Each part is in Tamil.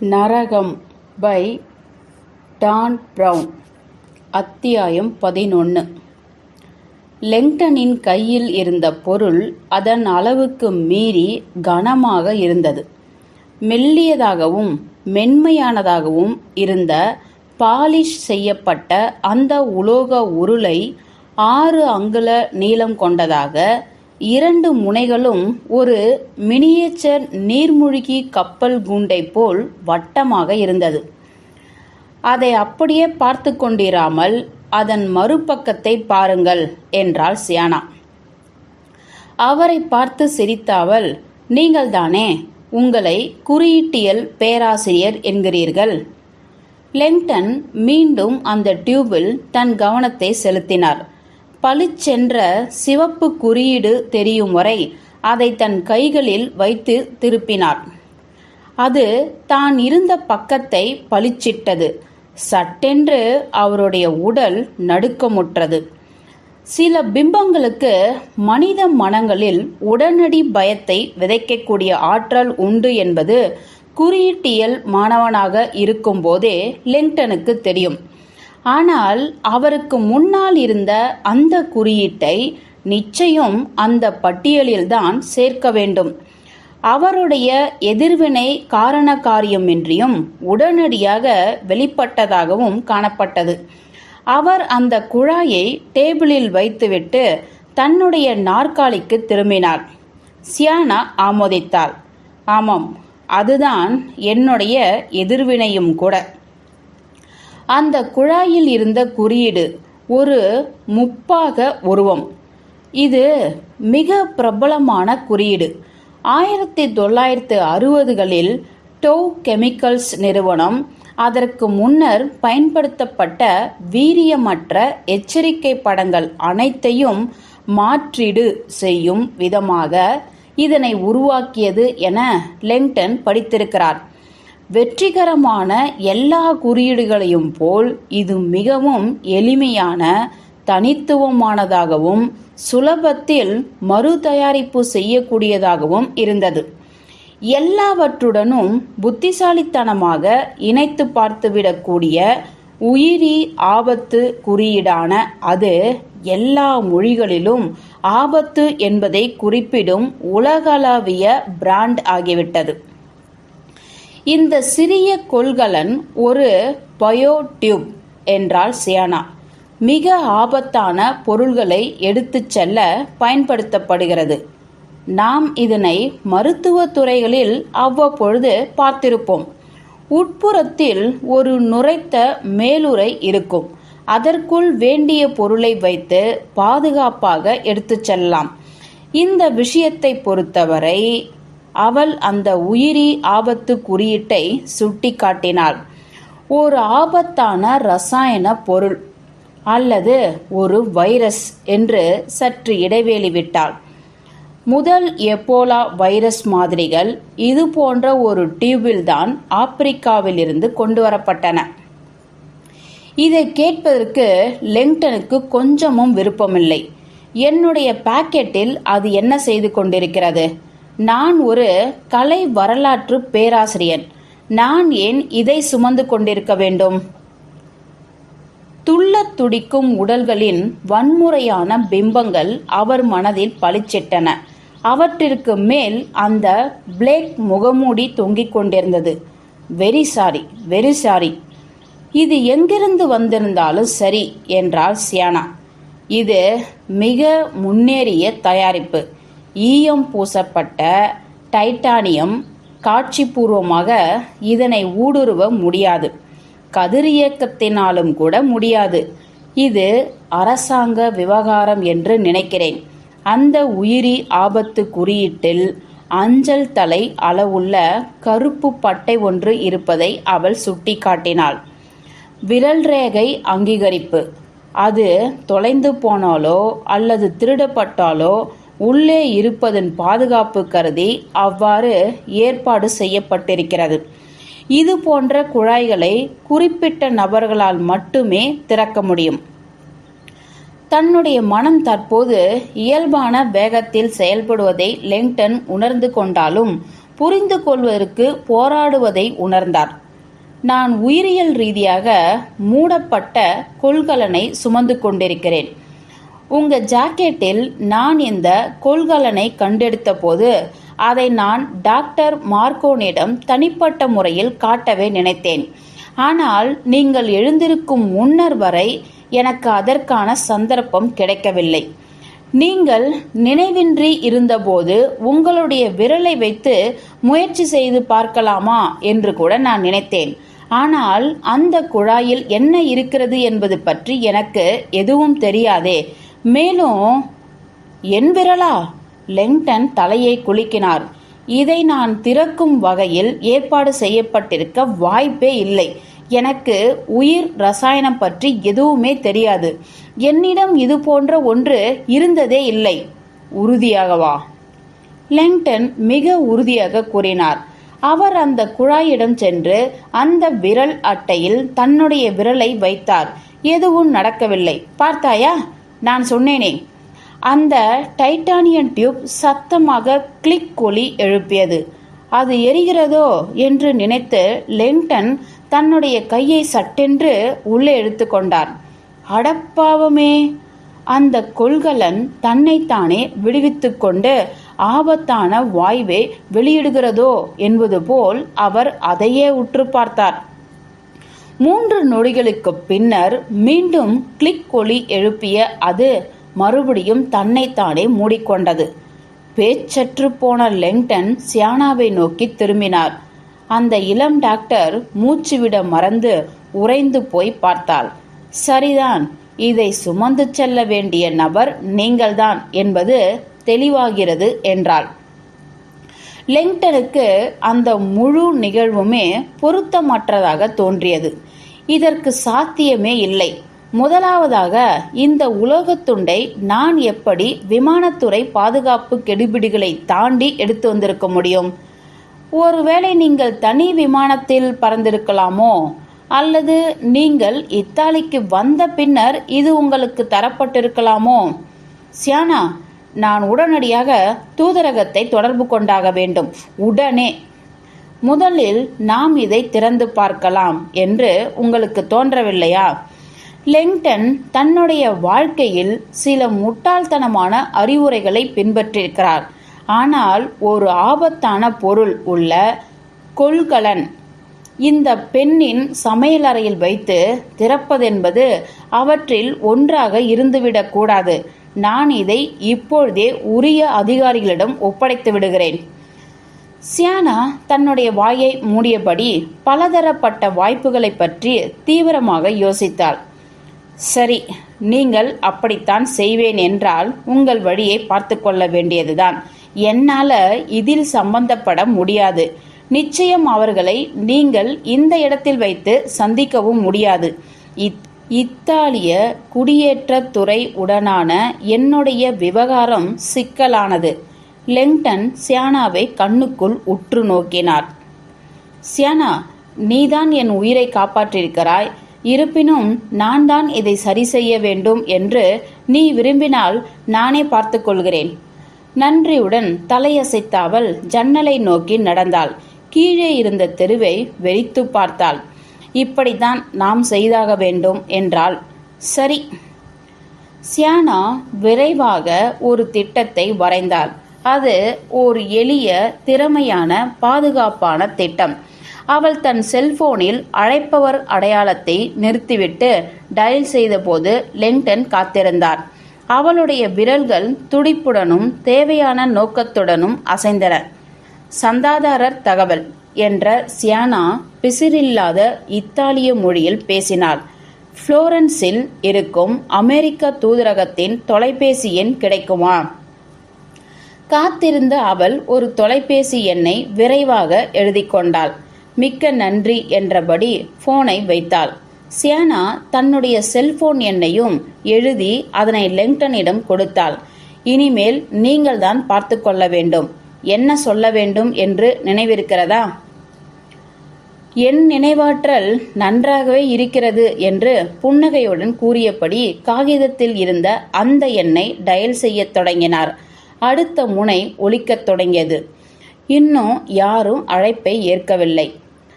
நரகம் பை டான் ப்ரவுன் அத்தியாயம் பதினொன்று லெங்டனின் கையில் இருந்த பொருள் அதன் அளவுக்கு மீறி கனமாக இருந்தது. மெல்லியதாகவும் மென்மையானதாகவும் இருந்த பாலிஷ் செய்யப்பட்ட அந்த உலோக உருளை ஆறு அங்குல நீளம் கொண்டதாக இரண்டு முனைகளும் ஒரு மினியேச்சர் நீர்மூழ்கி கப்பல் கூண்டை போல் வட்டமாக இருந்தது. அதை அப்படியே பார்த்து கொண்டிராமல் அதன் மறுபக்கத்தை பாருங்கள் என்றாள் சியானா. அவரை பார்த்து சிரித்தாவல் நீங்கள் நீங்கள்தானே உங்களை குறியீட்டியல் பேராசிரியர் என்கிறீர்கள்? லெங்டன் மீண்டும் அந்த டியூபில் தன் கவனத்தை செலுத்தினார். பளிச்சென்ற சிவப்பு குறியீடு தெரியும் வரை அதை தன் கைகளில் வைத்து திருப்பினார். அது தான் இருந்த பக்கத்தை பளிச்சிட்டது. சட்டென்று அவருடைய உடல் நடுக்கமுற்றது. சில பிம்பங்களுக்கு மனித மனங்களில் உடனடி பயத்தை விதைக்கக்கூடிய ஆற்றல் உண்டு என்பது குறியீட்டியல் மாணவனாக இருக்கும்போதே லிங்டனுக்கு தெரியும். ஆனால் அவருக்கு முன்னால் இருந்த அந்த குறியீட்டை நிச்சயம் அந்த பட்டியலில்தான் சேர்க்க வேண்டும். அவருடைய எதிர்வினை காரண காரியமின்றியும் உடனடியாக வெளிப்பட்டதாகவும் காணப்பட்டது. அவர் அந்த குழாயை டேபிளில் வைத்துவிட்டு தன்னுடைய நாற்காலிக்கு திரும்பினார். சியானா ஆமோதித்தாள். ஆமாம் அதுதான் என்னுடைய எதிர்வினையும் கூட. அந்த குழாயில் இருந்த குறியீடு ஒரு முப்பாக உருவம். இது மிக பிரபலமான குறியீடு. ஆயிரத்தி தொள்ளாயிரத்து அறுபதுகளில் டோ கெமிக்கல்ஸ் நிறுவனம் அதற்கு முன்னர் பயன்படுத்தப்பட்ட வீரியமற்ற எச்சரிக்கை படங்கள் அனைத்தையும் மாற்றீடு செய்யும் விதமாக இதனை உருவாக்கியது என லெங்டன் படித்திருக்கிறார். வெற்றிகரமான எல்லா குறியீடுகளையும் போல் இது மிகவும் எளிமையான தனித்துவமானதாகவும் சுலபத்தில் மறு தயாரிப்பு செய்யக்கூடியதாகவும் இருந்தது. எல்லாவற்றுடனும் புத்திசாலித்தனமாக இணைத்து பார்த்துவிடக்கூடிய உயிரி ஆபத்து குறியீடான அது எல்லா மொழிகளிலும் ஆபத்து என்பதை குறிப்பிடும் உலகளவிய பிராண்ட் ஆகிவிட்டது. இந்த சிறிய கொள்கலன் ஒரு பயோ டியூப் என்றால் சியானா. மிக ஆபத்தான பொருள்களை எடுத்துச் செல்ல பயன்படுத்தப்படுகிறது. நாம் இதனை மருத்துவ துறைகளில் அவ்வப்பொழுது பார்த்திருப்போம். உட்புறத்தில் ஒரு நுரைத்த மேலுரை இருக்கும். அதற்குள் வேண்டிய பொருளை வைத்து பாதுகாப்பாக எடுத்துச் செல்லலாம். இந்த விஷயத்தை பொறுத்தவரை அவள் அந்த உயிரி ஆபத்து குறியீட்டை சுட்டி காட்டினாள் ஒரு ஆபத்தான ரசாயன பொருள் அல்லது ஒரு வைரஸ் என்று சற்று இடைவேளி விட்டாள். முதல் எப்போலா வைரஸ் மாதிரிகள் இது போன்ற ஒரு டியூபில் தான் ஆப்பிரிக்காவிலிருந்து கொண்டு வரப்பட்டன. இதை கேட்பதற்கு லெங்டனுக்கு கொஞ்சமும் விருப்பமில்லை. என்னுடைய பாக்கெட்டில் அது என்ன செய்து கொண்டிருக்கிறது? நான் ஒரு கலை வரலாற்று பேராசிரியன். நான் ஏன் இதை சுமந்து கொண்டிருக்க வேண்டும்? துள்ளத் துடிக்கும் உடல்களின் வன்முறையான பிம்பங்கள் அவர் மனதில் பளிச்சிட்டன. அவற்றிற்கு மேல் அந்த பிளேக் முகமூடி தொங்கிக் கொண்டிருந்தது. Very sorry very sorry. இது எங்கிருந்து வந்திருந்தாலும் சரி என்றாள் சியானா. இது மிக முன்னேறிய தயாரிப்பு. ஈயம் பூசப்பட்ட டைட்டானியம் காட்சிபூர்வமாக இதனை ஊடுருவ முடியாது. கதிரியக்கத்தினாலும் கூட முடியாது. இது அரசாங்க விவகாரம் என்று நினைக்கிறேன். அந்த உயிரி ஆபத்து குறியீட்டில் அஞ்சல் தலை அளவுள்ள கருப்பு பட்டை ஒன்று இருப்பதை அவள் சுட்டிக்காட்டினாள். விரல் ரேகை அங்கீகரிப்பு. அது தொலைந்து போனாலோ அல்லது திருடப்பட்டாலோ உள்ளே இருப்பதன் பாதுகாப்பு கருதி அவ்வாறு ஏற்பாடு செய்யப்பட்டிருக்கிறது. இது போன்ற குழாய்களை குறிப்பிட்ட நபர்களால் மட்டுமே திறக்க முடியும். தன்னுடைய மனம் தற்போது இயல்பான வேகத்தில் செயல்படுவதை லெங்டன் உணர்ந்து கொண்டாலும் புரிந்து கொள்வதற்கு போராடுவதை உணர்ந்தார். நான் உயிரியல் ரீதியாக மூடப்பட்ட கொள்கலனை சுமந்து கொண்டிருக்கிறேன். உங்க ஜாக்கெட்டில் நான் இந்த கொள்கலனை கண்டெடுத்த போது அதை நான் டாக்டர் மார்க்கோனிடம் தனிப்பட்ட முறையில் காட்டவே நினைத்தேன். ஆனால் நீங்கள் எழுந்திருக்கும் முன்னர் வரை எனக்கு அதற்கான சந்தர்ப்பம் கிடைக்கவில்லை. நீங்கள் நினைவின்றி இருந்தபோது உங்களுடைய விரலை வைத்து முயற்சி செய்து பார்க்கலாமா என்று கூட நான் நினைத்தேன். ஆனால் அந்த குழாயில் என்ன இருக்கிறது என்பது பற்றி எனக்கு எதுவும் தெரியாதே. மேலும் என் விரலா? லெங்டன் தலையை குலுக்கினார். இதை நான் திறக்கும் வகையில் ஏற்பாடு செய்யப்பட்டிருக்க வாய்ப்பே இல்லை. எனக்கு உயிர் ரசாயனம் பற்றி எதுவுமே தெரியாது. என்னிடம் இது போன்ற ஒன்று இருந்ததே இல்லை. உறுதியாகவா? லெங்டன் மிக உறுதியாக கூறினார். அவர் அந்த குழாயிடம் சென்று அந்த விரல் அட்டையில் தன்னுடைய விரலை வைத்தார். எதுவும் நடக்கவில்லை. பார்த்தாயா? நான் சொன்னேனே. அந்த டைட்டானியன் டியூப் சத்தமாக கிளிக் ஒலி எழுப்பியது. அது எரிகிறதோ என்று நினைத்து லெங்டன் தன்னுடைய கையை சட்டென்று உள்ளே எடுத்துக்கொண்டார் அடப்பாவமே அந்த கொள்கலன் தன்னைத்தானே விடுவித்துக் கொண்டு ஆபத்தான வாய்வை வெளியிடுகிறதோ என்பது போல் அவர் அதையே உற்று பார்த்தார். மூன்று நொடிகளுக்கு பின்னர் மீண்டும் கிளிக் ஒளி எழுப்பிய அது மறுபடியும் தன்னைத்தானே மூடிக்கொண்டது. பேச்சற்று போன லெங்டன் சியானாவை நோக்கி திரும்பினார். அந்த இளம் டாக்டர் மூச்சுவிட மறந்து உறைந்து போய் பார்த்தாள். சரிதான் இதை சுமந்து செல்ல வேண்டிய நபர் நீங்கள்தான் என்பது தெளிவாகிறது என்றாள். லெங்டனுக்கு அந்த முழு நிகழ்வுமே பொருத்தமற்றதாக தோன்றியது. இதற்கு சாத்தியமே இல்லை. முதலாவதாக இந்த உலோகத்துண்டை நான் எப்படி விமானத்துறை பாதுகாப்பு கெடுபிடிகளை தாண்டி எடுத்து வந்திருக்க முடியும்? ஒருவேளை நீங்கள் தனி விமானத்தில் பறந்திருக்கலாமோ? அல்லது நீங்கள் இத்தாலிக்கு வந்த பின்னர் இது உங்களுக்கு தரப்பட்டிருக்கலாமோ? சியானா நான் உடனடியாக தூதரகத்தை தொடர்பு கொண்டாக வேண்டும். உடனே. முதலில் நாம் இதை திறந்து பார்க்கலாம் என்று உங்களுக்கு தோன்றவில்லையா? லெங்டன் தன்னுடைய வாழ்க்கையில் சில முட்டாள்தனமான அறிவுரைகளை பின்பற்றிருக்கிறார். ஆனால் ஒரு ஆபத்தான பொருள் உள்ள கொள்கலன் இந்த பெண்ணின் சமையலறையில் வைத்து திறப்பதென்பது அவற்றில் ஒன்றாக இருந்துவிடக்கூடாது. நான் இதை இப்பொழுதே உரிய அதிகாரிகளிடம் ஒப்படைத்து விடுகிறேன். சியானா தன்னுடைய வாயை மூடியபடி பலதரப்பட்ட வாய்ப்புகளை பற்றி தீவிரமாக யோசித்தாள். சரி நீங்கள் அப்படித்தான் செய்வேன் என்றால் உங்கள் வழியை பார்த்து கொள்ள வேண்டியதுதான். என்னால் இதில் சம்பந்தப்பட முடியாது. நிச்சயம் அவர்களை நீங்கள் இந்த இடத்தில் வைத்து சந்திக்கவும் முடியாது. இத்தாலிய குடியேற்றத்துறை உடனான என்னுடைய விவகாரம் சிக்கலானது. லெங்டன் சியானாவை கண்ணுக்குள் உற்று நோக்கினார். சியானா நீதான் என் உயிரை காப்பாற்றியிருக்கிறாய். இருப்பினும் நான் தான் இதை சரி செய்ய வேண்டும் என்று நீ விரும்பினால் நானே பார்த்துக்கொள்கிறேன் நன்றியுடன் தலையசைத்த அவள் ஜன்னலை நோக்கி நடந்தாள். கீழே இருந்த தெருவை வெறித்து பார்த்தாள். இப்படித்தான் நாம் செய்தாக வேண்டும் என்றாள். சரி. சியானா விரைவாக ஒரு திட்டத்தை வரைந்தாள். அது ஒரு எளிய திறமையான பாதுகாப்பான திட்டம். அவள் தன் செல்போனில் அழைப்பவர் அடையாளத்தை நிறுத்திவிட்டு டயல் செய்தபோது லெங்டன் காத்திருந்தார். அவளுடைய விரல்கள் துடிப்புடனும் தேவையான நோக்கத்துடனும் அசைந்தன. சந்தாதாரர் தகவல் என்ற சியானா பிசிறில்லாத இத்தாலிய மொழியில் பேசினாள். புளோரன்ஸில் இருக்கும் அமெரிக்க தூதரகத்தின் தொலைபேசி எண் கிடைக்குமா? காத்திருந்த அவள் ஒரு தொலைபேசி எண்ணை விரைவாக எழுதி கொண்டாள். மிக்க நன்றி என்றபடி போனை வைத்தாள். சியானா தன்னுடைய செல்போன் எண்ணையும் எழுதி அதனை லெங்டனிடம் கொடுத்தாள். இனிமேல் நீங்கள் தான் பார்த்து கொள்ள வேண்டும். என்ன சொல்ல வேண்டும் என்று நினைவிருக்கிறதா? என் நினைவாற்றல் நன்றாகவே இருக்கிறது என்று புன்னகையுடன் கூறியபடி காகிதத்தில் இருந்த அந்த எண்ணை டயல் செய்யத் தொடங்கினார். அடுத்த முனை ஒலிக்கத் தொடங்கியது. இன்னும் யாரும் அழைப்பை ஏற்கவில்லை.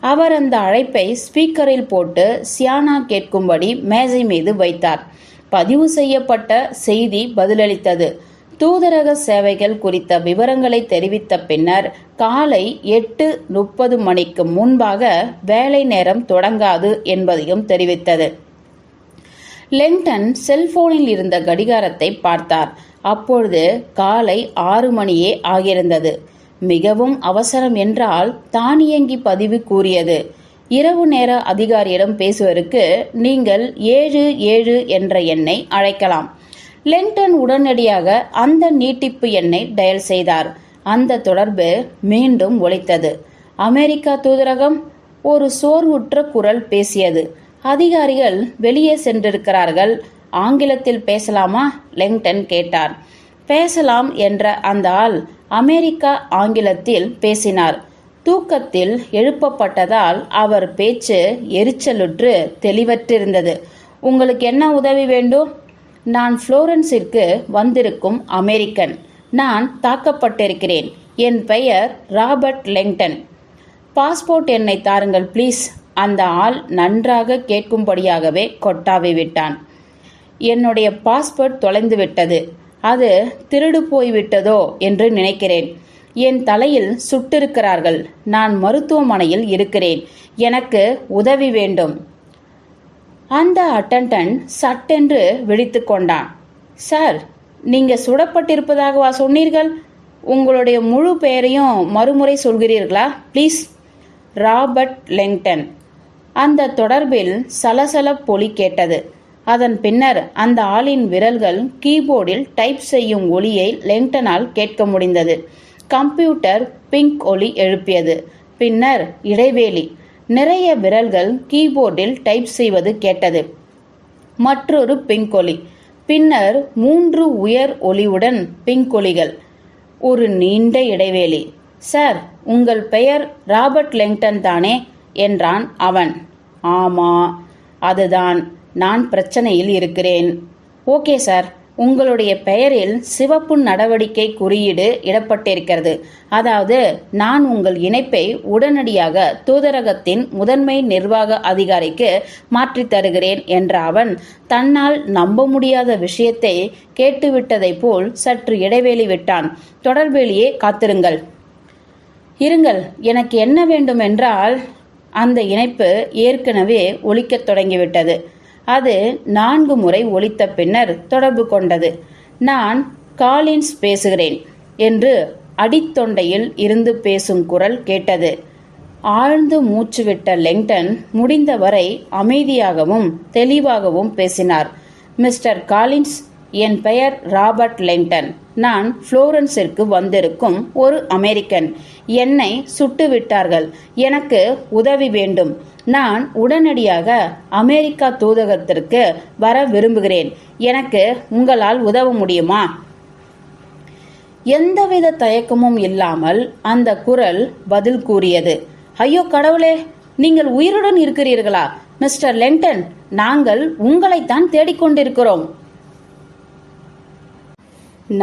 அவர் அந்த அழைப்பை ஸ்பீக்கரில் போட்டு சியானா கேட்கும்படி மேஜை மீது வைத்தார். பதிவு செய்யப்பட்ட செய்தி பதிலளித்தது. தூதரக சேவைகள் குறித்த விவரங்களை தெரிவித்த பின்னர் காலை எட்டு முப்பது மணிக்கு முன்பாக வேலை நேரம் தொடங்காது என்பதையும் தெரிவித்தது. லெங்டன் செல்போனில் இருந்த கடிகாரத்தை பார்த்தார். அப்பொழுது காலை ஆறு மணியே ஆகியிருந்தது. மிகவும் அவசரம் என்றால் தானியங்கி பதிவு கூறியது. இரவு நேர அதிகாரியிடம் பேசுவதற்கு நீங்கள் ஏழு ஏழு என்ற எண்ணை அழைக்கலாம். லெங்டன் உடனடியாக அந்த நீட்டிப்பு எண்ணை டயல் செய்தார். அந்த தொடர்பு மீண்டும் ஒழித்தது அமெரிக்கா தூதரகம் ஒரு சோர்வுற்ற குரல் பேசியது. அதிகாரிகள் வெளியே சென்றிருக்கிறார்கள். ஆங்கிலத்தில் பேசலாமா? லெங்டன் கேட்டார். பேசலாம் என்ற அந்த ஆள் அமெரிக்கா ஆங்கிலத்தில் பேசினார். தூக்கத்தில் எழுப்பப்பட்டதால் அவர் பேச்சு எரிச்சலுற்று தெளிவற்றிருந்தது. உங்களுக்கு என்ன உதவி வேண்டும்? நான் புளோரன்ஸிற்கு வந்திருக்கும் அமெரிக்கன். நான் தாக்கப்பட்டிருக்கிறேன். என் பெயர் ராபர்ட் லெங்டன். பாஸ்போர்ட் எண்ணை தாருங்கள் ப்ளீஸ். அந்த ஆள் நன்றாக கேட்கும்படியாகவே கொட்டாவி விட்டான். என்னுடைய பாஸ்போர்ட் தொலைந்து விட்டது. அது திருடு போய்விட்டதோ என்று நினைக்கிறேன். என் தலையில் சுட்டிருக்கிறார்கள். நான் மருத்துவமனையில் இருக்கிறேன். எனக்கு உதவி வேண்டும். அந்த அட்டன்டன் சட்டென்று விழித்து கொண்டான். சார் நீங்க சுடப்பட்டிருப்பதாகவா சொன்னீர்கள்? உங்களுடைய முழு பெயரையும் மறுமுறை சொல்கிறீர்களா? ப்ளீஸ். Robert Langdon. அந்த தொடர்பில் சலசலப்பொலி கேட்டது. அதன் பின்னர் அந்த ஆளின் விரல்கள் கீபோர்டில் டைப் செய்யும் ஒலியை லெங்டனால் கேட்க முடிந்தது. கம்ப்யூட்டர் பிங்க் ஒலி எழுப்பியது. பின்னர் இடைவேளி. நிறைய விரல்கள் கீபோர்டில் டைப் செய்வது கேட்டது. மற்றொரு பிங்க் ஒலி. பின்னர் மூன்று உயர் ஒலியுடன் பிங்க் ஒலிகள். ஒரு நீண்ட இடைவேளி. சார் உங்கள் பெயர் ராபர்ட் லெங்டன் தானே? என்றான் அவன். ஆமா அதுதான். நான் பிரச்சனையில் இருக்கிறேன். Okay sir. உங்களுடைய பெயரில் சிவப்பு நடவடிக்கை குறியீடு இடப்பட்டிருக்கிறது. அதாவது நான் உங்கள் இணைப்பை உடனடியாக தூதரகத்தின் முதன்மை நிர்வாக அதிகாரிக்கு மாற்றித் தருகிறேன் என்ற அவன் தன்னால் நம்ப முடியாத விஷயத்தை கேட்டுவிட்டதைப் போல் சற்று இடைவேளி விட்டான். தொடர்பேலியே காத்திருங்கள். இருங்கள். எனக்கு என்ன வேண்டும் என்றால் அந்த இணைப்பு ஏற்கனவே ஒழிக்கத் தொடங்கிவிட்டது. அது நான்கு முறை ஒழித்த பின்னர் தொடர்பு கொண்டது. நான் காலின்ஸ் பேசுகிறேன் என்று அடித்தொண்டையில் இருந்து பேசும் குரல் கேட்டது. ஆழ்ந்து மூச்சுவிட்ட லெங்டன் முடிந்தவரை அமைதியாகவும் தெளிவாகவும் பேசினார். மிஸ்டர் காலின்ஸ் என் பெயர் ராபர்ட் லெங்டன். நான் புளோரன்ஸிற்கு வந்திருக்கும் ஒரு அமெரிக்கன். என்னை சுட்டுவிட்டார்கள். எனக்கு உதவி வேண்டும். நான் உடனடியாக அமெரிக்கா தூதகத்திற்கு வர விரும்புகிறேன். எனக்கு உங்களால் உதவ முடியுமா? எந்தவித தயக்கமும் இல்லாமல் அந்த குரல் பதில் கூறியது. ஐயோ கடவுளே நீங்கள் உயிருடன் இருக்கிறீர்களா? மிஸ்டர் லெங்டன் நாங்கள் உங்களைத்தான் தேடிக்கொண்டிருக்கிறோம்.